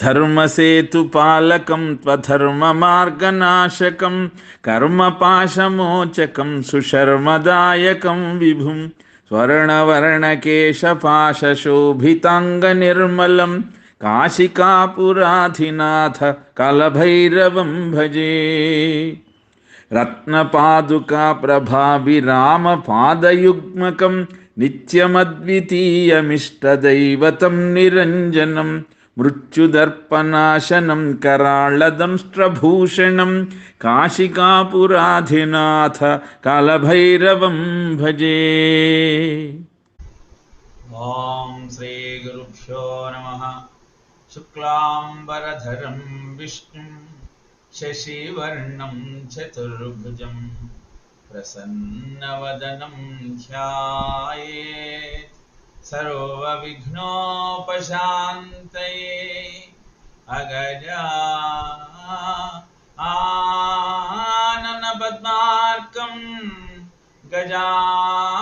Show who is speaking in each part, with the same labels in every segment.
Speaker 1: धर्मसेतुपालकं त्वधर्ममार्गनाशकं कर्मपाशमोचकं सुशर्मदायकं विभुं स्वर्णवर्णकेशपाशशोभिताङ्गनिर्मलं काशिकापुराधिनाथ कलभैरवं भजे। रत्नपादुकाप्रभाविरामपादयुग्मकं नित्यमद्वितीयमिष्टदैवतं निरञ्जनं मृत्युदर्पनाशनं कराळदंष्ट्रभूषणं काशिकापुराधिनाथ कालभैरवं भजे।
Speaker 2: ॐ श्रीगुरुभ्यो नमः। शुक्लाम्बरधरं विष्णुम् शशिवर्णं चतुर्भुजं प्रसन्नवदनं ध्यायेत्। सर्वविघ्नोपशान्तये अगजा आननपद्मार्कं गजाननमहर्निशम्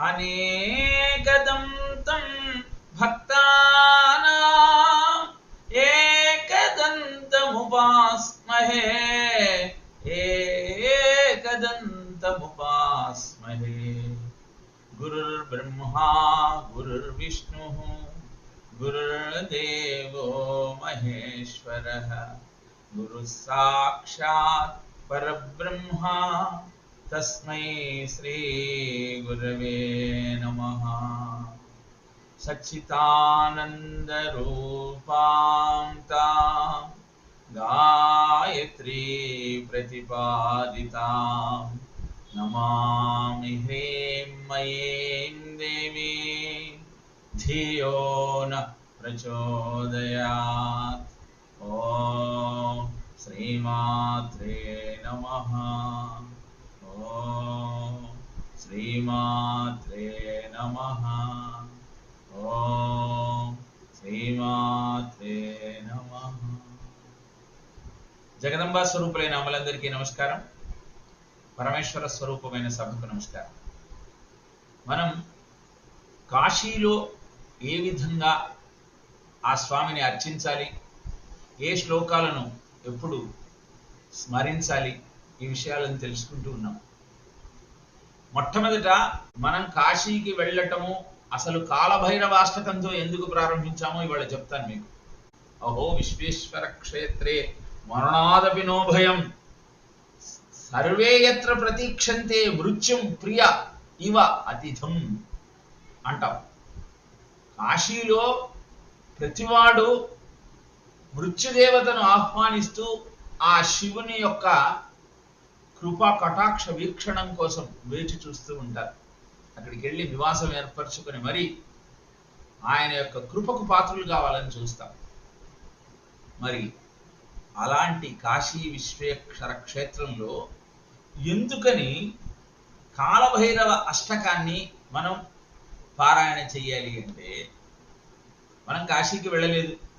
Speaker 2: अनेकदं गुरुः साक्षात् परब्रह्मा। तस्मै श्रीगुरवे नमः। सच्चिदानन्दरूपां तां गायत्री प्रतिपादितां नमामि ह्रीं मयीं देवीं धियो न प्रचोदयात् ఓం శ్రీమాత్రే నమ. ఓం శ్రీమాత్రే నమ. ఓం శ్రీమాత్రే నమ. జగదంబా స్వరూపులైన అమలందరికీ నమస్కారం. పరమేశ్వర స్వరూపమైన సభకు నమస్కారం. మనం కాశీలో ఏ విధంగా ఆ స్వామిని అర్చించాలి? ఏ శ్లోకాలను ఎప్పుడు స్మరించాలి ఈ విషయాలను తెలుసుకుంటూ ఉన్నాం. మొట్టమొదట మనం కాశీకి వెళ్ళటము అసలు కాలభైరవాష్టకంతో ఎందుకు ప్రారంభించామో ఇవాళ చెప్తాను మీకు. అహో విశ్వేశ్వర క్షేత్రే మరణాదపి నోభయం సర్వే యత్ర ప్రతీక్షంతే మృత్యుం ప్రియ ఇవ అతిథం అంటాం. కాశీలో ప్రతివాడు మృత్యుదేవతను ఆహ్వానిస్తూ ఆ శివుని యొక్క కృపా కటాక్ష వీక్షణం కోసం వేచి చూస్తూ ఉంటారు. అక్కడికి వెళ్ళి నివాసం ఏర్పరచుకుని మరి ఆయన యొక్క కృపకు పాత్రలు కావాలని చూస్తాం. మరి అలాంటి కాశీ విశ్వేక్షర క్షేత్రంలో ఎందుకని కాలభైరవ అష్టకాన్ని మనం పారాయణ చెయ్యాలి అంటే మనం కాశీకి వెళ్ళలేదు.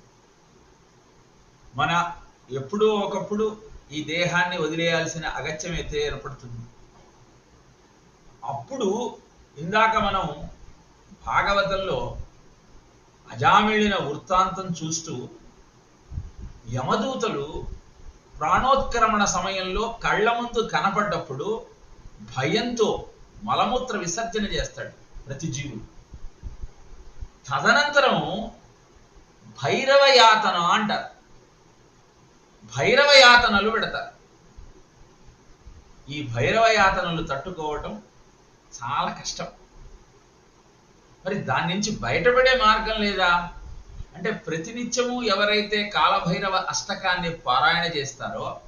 Speaker 2: మన ఎప్పుడో ఒకప్పుడు ఈ దేహాన్ని వదిలేయాల్సిన అగత్యం అయితే ఏర్పడుతుంది. అప్పుడు ఇందాక మనం భాగవతంలో అజామిళిన వృత్తాంతం చూస్తూ యమదూతలు ప్రాణోత్క్రమణ సమయంలో కళ్ళ ముందు కనపడ్డప్పుడు భయంతో మలమూత్ర విసర్జన చేస్తాడు ప్రతి జీవుడు. తదనంతరం భైరవ యాతన అంటారు. భైరవ యాతనలు పెడతారు. ఈ భైరవ యాతనలు తట్టుకోవటం చాలా కష్టం. మరి దాని నుంచి బయటపడే మార్గం లేదా? అంటే ప్రతినిత్యము ఎవరైతే కాలభైరవ అష్టకాన్ని పారాయణ చేస్తారో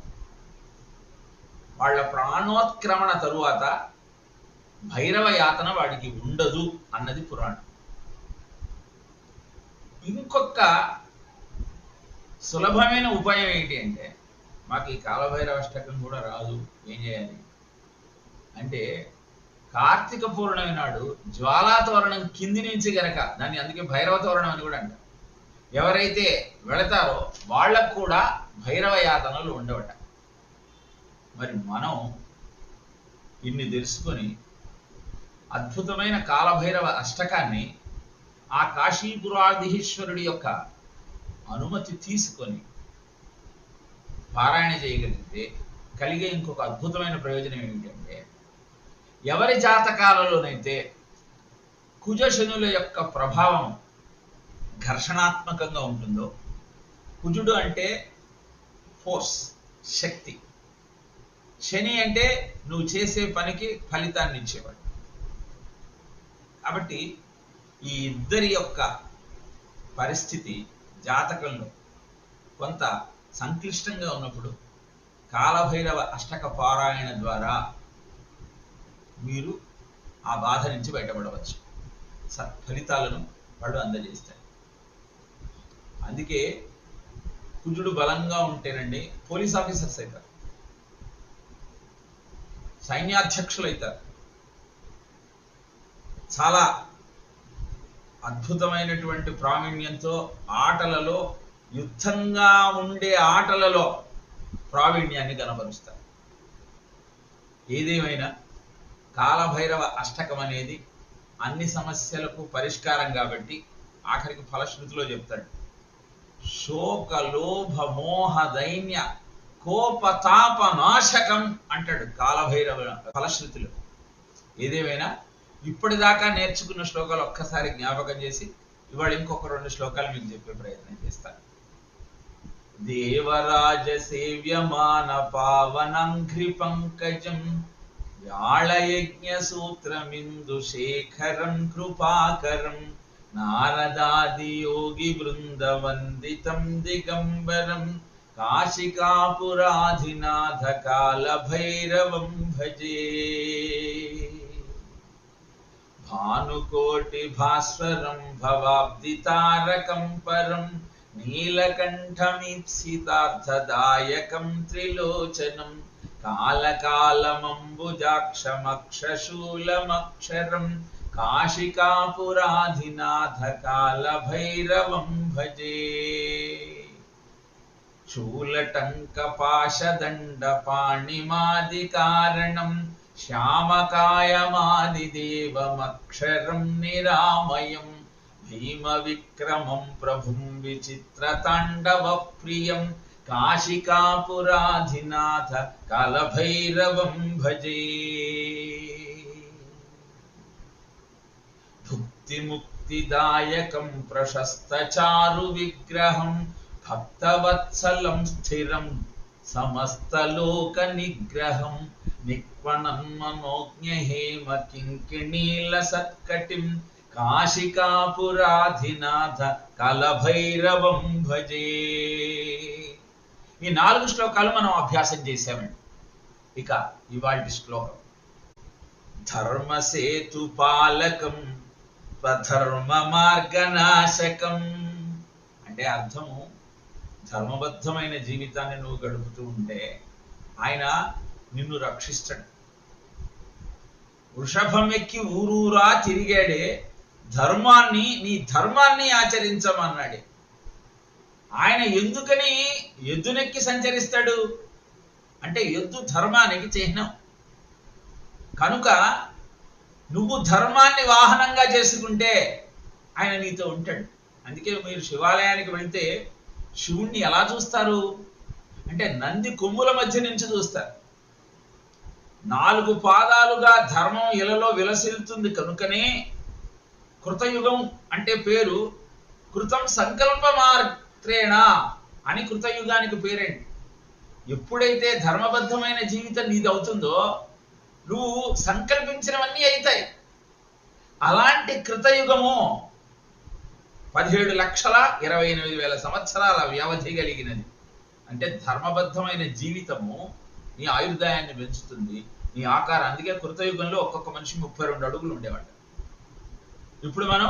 Speaker 2: వాళ్ళ ప్రాణోత్క్రమణ తరువాత భైరవ యాతన వాడికి ఉండదు అన్నది పురాణం. ఇంకొక సులభమైన ఉపాయం ఏంటి అంటే మాకు ఈ కాలభైరవ అష్టకం కూడా రాదు ఏం చేయాలి? అంటే కార్తీక పూర్ణమి నాడు జ్వాలా తోరణం కింది నుంచి గనక దాన్ని అందుకే భైరవ తోరణం అని కూడా అంటారు. ఎవరైతే వెళతారో వాళ్ళకు కూడా భైరవ యాతనలు ఉండవట. మరి మనం ఇన్ని తెలుసుకొని అద్భుతమైన కాలభైరవ అష్టకాన్ని ఆ కాశీపురాధీశ్వరుడి యొక్క అనుమతి తీసుకొని పారాయణ చేయగలిగితే కలిగే ఇంకొక అద్భుతమైన ప్రయోజనం ఏమిటంటే ఎవరి జాతకాలలోనైతే కుజశనుల యొక్క ప్రభావం ఘర్షణాత్మకంగా ఉంటుందో కుజుడు అంటే ఫోర్స్ శక్తి. శని అంటే నువ్వు చేసే పనికి ఫలితాన్ని ఇచ్చేవాడు. కాబట్టి ఈ ఇద్దరి యొక్క పరిస్థితి జాతకంలో కొంత సంక్లిష్టంగా ఉన్నప్పుడు కాలభైరవ అష్టక పారాయణ ద్వారా మీరు ఆ బాధ నుంచి బయటపడవచ్చు. స- ఫలితాలను వాళ్ళు అందజేస్తారు. అందుకే కుజుడు బలంగా ఉంటేనండి పోలీస్ ఆఫీసర్స్ అవుతారు సైన్యాధ్యక్షులు అవుతారు చాలా అద్భుతమైనటువంటి ప్రావీణ్యంతో ఆటలలో యుద్ధంగా ఉండే ఆటలలో ప్రావీణ్యాన్ని కనబరుస్తారు. ఏదేమైనా కాలభైరవ అష్టకం అనేది అన్ని సమస్యలకు పరిష్కారం కాబట్టి ఆఖరికి ఫలశ్రుతిలో చెప్తాడు. శోక లోభ మోహ దైన్య కోపతాప నాశకం అంటాడు కాలభైరవ ఫలశ్రుతిలో. ఏదేమైనా ఇప్పటిదాకా నేర్చుకున్న శ్లోకాలు ఒక్కసారి జ్ఞాపకం చేసి ఇవాళ ఇంకొక రెండు శ్లోకాలు మీకు చెప్పే ప్రయత్నం చేస్తాను దేవరాజ సేవ్యమాన పావనంఘ్రి పంకజం వ్యాళయజ్ఞ సూత్రమిందు శేఖరం కృపాకరం నారదాది యోగి బృందవందితం దిగంబరం కాశికాపురాధినాథ కాల భైరవం భజే. भानुकोटिभास्वरं भवाब्दितारकं परं नीलकण्ठमीप्सितार्थदायकं त्रिलोचनं कालकालमम्बुजाक्षमक्षशूलमक्षरं काशिकापुराधिनाथकालभैरवं भजे। शूलटङ्कपाशदण्डपाणिमादिकारणम् కాల భైరవం భజే శూలటంకపాశదండపాణిమాదికారణం శ్యామకాయమాదిదేవమక్షరం నిరామయం. భీమవిక్రమం ప్రభుం విచిత్రతాండవ ప్రియం కాశికాపురాధినాథ కలభైరవం భజే. భుక్తిముక్తిదాయకం నిక్వణం కింకిణీల సత్కటిం కాశికాపురాధినాథ కలభైరవం భజే ఈ నాలుగు శ్లోకాలు మనం అభ్యాసం చేసామండి ఇక ఇవాళ శ్లోకం. ధర్మసేతు పాలకం స్వధర్మ మార్గనాశకం. అంటే అర్థము ధర్మబద్ధమైన జీవితాన్ని నువ్వు గడుపుతూ ఉంటే ఆయన నిన్ను రక్షిస్తాడు వృషభం ఎక్కి ఊరూరా తిరిగాడే ధర్మాన్ని నీ ధర్మాన్ని ఆచరించమన్నాడే. ఆయన ఎందుకని ఎద్దునెక్కి సంచరిస్తాడు? అంటే ఎద్దు ధర్మానికి చిహ్నం. కనుక నువ్వు ధర్మాన్ని వాహనంగా చేసుకుంటే ఆయన నీతో ఉంటాడు. అందుకే మీరు శివాలయానికి వెళ్తే శివుణ్ణి ఎలా చూస్తారు? అంటే నంది కొమ్ముల మధ్య నుంచి చూస్తారు. నాలుగు పాదాలుగా ధర్మం ఇలలో విలసిల్తుంది కనుకనే కృతయుగం అంటే పేరు కృతం సంకల్ప మాత్రేణ అని కృతయుగానికి పేరేంటి ఎప్పుడైతే ధర్మబద్ధమైన జీవితం నీది అవుతుందో నువ్వు సంకల్పించినవన్నీ అవుతాయి అలాంటి కృతయుగము పదిహేడు లక్షల ఇరవై ఎనిమిది వేల సంవత్సరాల వ్యవధి కలిగినది. అంటే ధర్మబద్ధమైన జీవితము నీ ఆయుర్దాయాన్ని పెంచుతుంది. నీ ఆకారం. అందుకే కృతయుగంలో ఒక్కొక్క మనిషి ముప్పై రెండు అడుగులు ఉండేవాడు. ఇప్పుడు మనం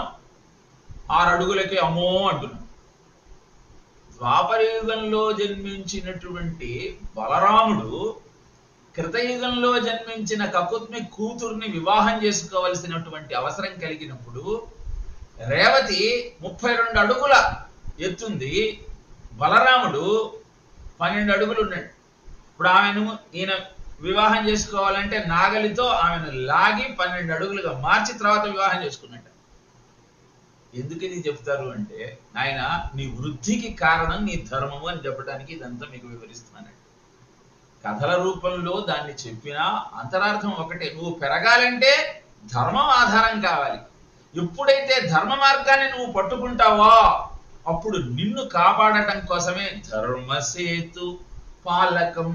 Speaker 2: ఆరు అడుగులకి అమ్మో అంటున్నాం. ద్వాపరయుగంలో జన్మించినటువంటి బలరాముడు కృతయుగంలో జన్మించిన కకుత్మి కూతుర్ని వివాహం చేసుకోవలసినటువంటి అవసరం కలిగినప్పుడు రేవతి ముప్పై రెండు అడుగుల ఎత్తుంది. బలరాముడు పన్నెండు అడుగులు ఉన్నాడు. ఇప్పుడు ఆమెను ఈయన వివాహం చేసుకోవాలంటే నాగలితో ఆమెను లాగి పన్నెండు అడుగులుగా మార్చి తర్వాత వివాహం చేసుకున్నట్ట. ఎందుకని చెప్తారు అంటే ఆయన నీ వృద్ధికి కారణం నీ ధర్మము అని చెప్పడానికి ఇదంతా మీకు వివరిస్తున్నాను కథల రూపంలో దాన్ని చెప్పినా అంతరార్థం ఒకటే. నువ్వు పెరగాలంటే ధర్మం ఆధారం కావాలి. ఎప్పుడైతే ధర్మ మార్గాన్ని నువ్వు పట్టుకుంటావో అప్పుడు నిన్ను కాపాడటం కోసమే ధర్మసేతు పాలకం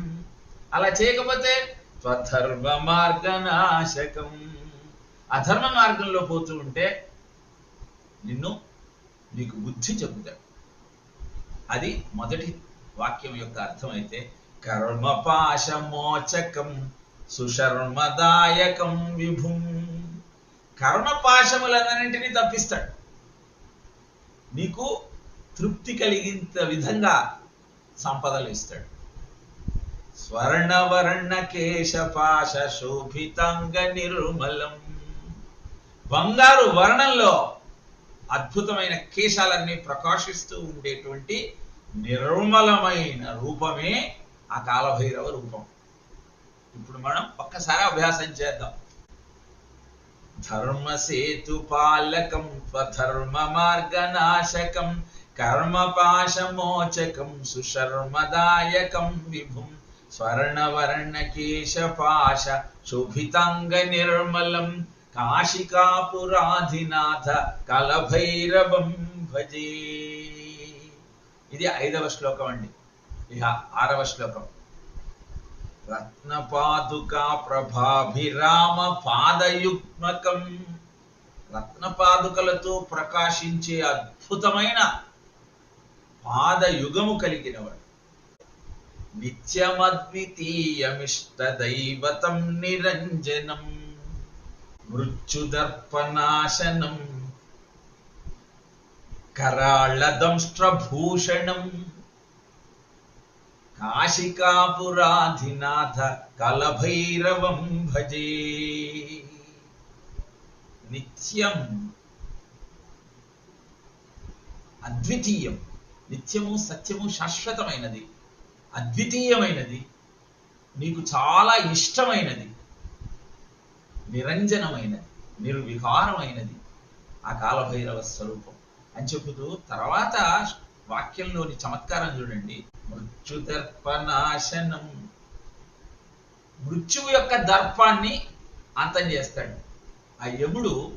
Speaker 2: అలా చేయకపోతే స్వధర్మ మార్గనాశకం. అధర్మ మార్గంలో పోతూ ఉంటే నిన్ను నీకు బుద్ధి చెబుతాడు. అది మొదటి వాక్యం యొక్క అర్థమైతే కర్మపాశమోచకం సుశర్మదాయకం విభుం. కర్మపాశములన్నింటినీ తప్పిస్తాడు. నీకు తృప్తి కలిగింత విధంగా సంపదలు ఇస్తాడు. స్వర్ణవర్ణ కేశపాశ శోభితంగ నిర్మలం. బంగారు వర్ణంలో అద్భుతమైన కేశాలన్నీ ప్రకాశిస్తూ ఉండేటువంటి నిర్మలమైన రూపమే ఆ కాలభైరవ రూపం. ఇప్పుడు మనం ఒక్కసారి అభ్యాసం చేద్దాం. ధర్మసేతు పాలకం స్వధర్మ మార్గనాశకం కర్మపాశమోచకం సుశర్మదాయకం విభుం స్వర్ణవర్ణ కేశపాశ శోభితాంగ నిర్మలం కాశికాపురాధినాథ కలభైరవం భజే ఇది ఐదవ శ్లోకం అండి ఇక ఆరవ శ్లోకం రత్నపాదుకా ప్రభాభిరామ పాదయుగ్మకం రత్నపాదుకలతో ప్రకాశించే అద్భుతమైన పాదయుగము కలిగినవాడు నిత్యమద్వితీయమిష్ట దైవతం నిరంజనం మృత్యుదర్పనాశనం కరాళదంష్ట్రభూషణం కాశికాపురాధినాథ కలభైరవం భజే. నిత్యం అద్వితీయం నిత్యము సత్యము శాశ్వతమైనది. అద్వితీయమైనది నీకు చాలా ఇష్టమైనది నిరంజనమైనది నిర్వికారమైనది ఆ కాలభైరవ స్వరూపం. అని చెబుతూ తర్వాత వాక్యంలోని చమత్కారం చూడండి. మృత్యుదర్పనాశనం మృత్యువు యొక్క దర్పాన్ని అంతం చేస్తాడు. ఆ యముడు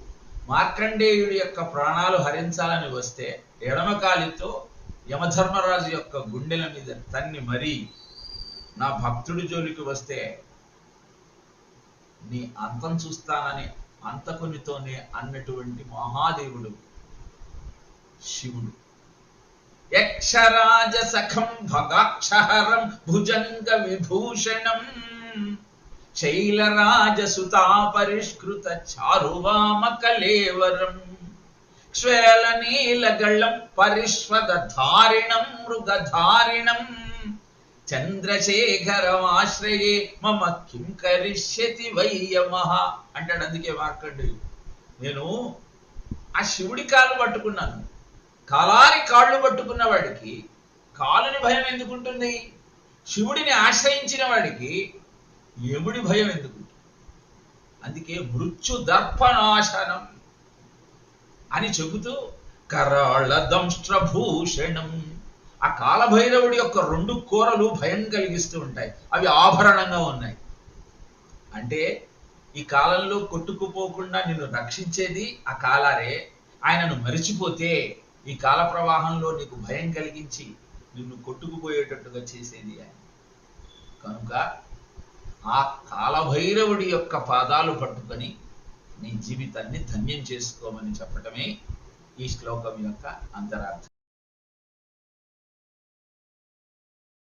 Speaker 2: మార్కండేయుడి యొక్క ప్రాణాలు హరించాలని వస్తే ఎడమ కాలితో యమధర్మరాజు యొక్క గుండెల మీద తన్ని మరీ నా భక్తుడి జోలికి వస్తే నీ అంతం చూస్తానని అంతకునితోనే అన్నటువంటి మహాదేవుడు శివుడు. యక్షరాజ సఖం భగాక్షహరం భుజంగ విభూషణం శైలరాజ సుతా పరిష్కృత చారువామ కలేవరం శ్వేల నీలగళం పరిష్వద ధారిణం మృగధారిణం చంద్రశేఖరమాశ్రయే మమ కిం కరిష్యతి వయ్యమహ అంటాడు. అందుకే వాకండి నేను ఆ శివుడి కాళ్ళు పట్టుకున్నాను. కాలారి కాళ్ళు పట్టుకున్న వాడికి కాలుని భయం ఎందుకుంటుంది శివుడిని ఆశ్రయించిన వాడికి యముడి భయం ఎందుకుంటుంది అందుకే మృత్యు దర్పనాశనం అని చెబుతూ కరాళ దంష్ట్రభూషణం. ఆ కాలభైరవుడి యొక్క రెండు కూరలు భయం కలిగిస్తూ ఉంటాయి. అవి ఆభరణంగా ఉన్నాయి. అంటే ఈ కాలంలో కొట్టుకుపోకుండా నిన్ను రక్షించేది ఆ కాలారే. ఆయనను మరిచిపోతే ఈ కాల ప్రవాహంలో నీకు భయం కలిగించి నిన్ను కొట్టుకుపోయేటట్టుగా చేసేది ఆయన. కనుక ఆ కాలభైరవుడి యొక్క పాదాలు పట్టుకొని నీ జీవితాన్ని ధన్యం చేసుకోమని చెప్పటమే ఈ శ్లోకం యొక్క అంతరార్థం.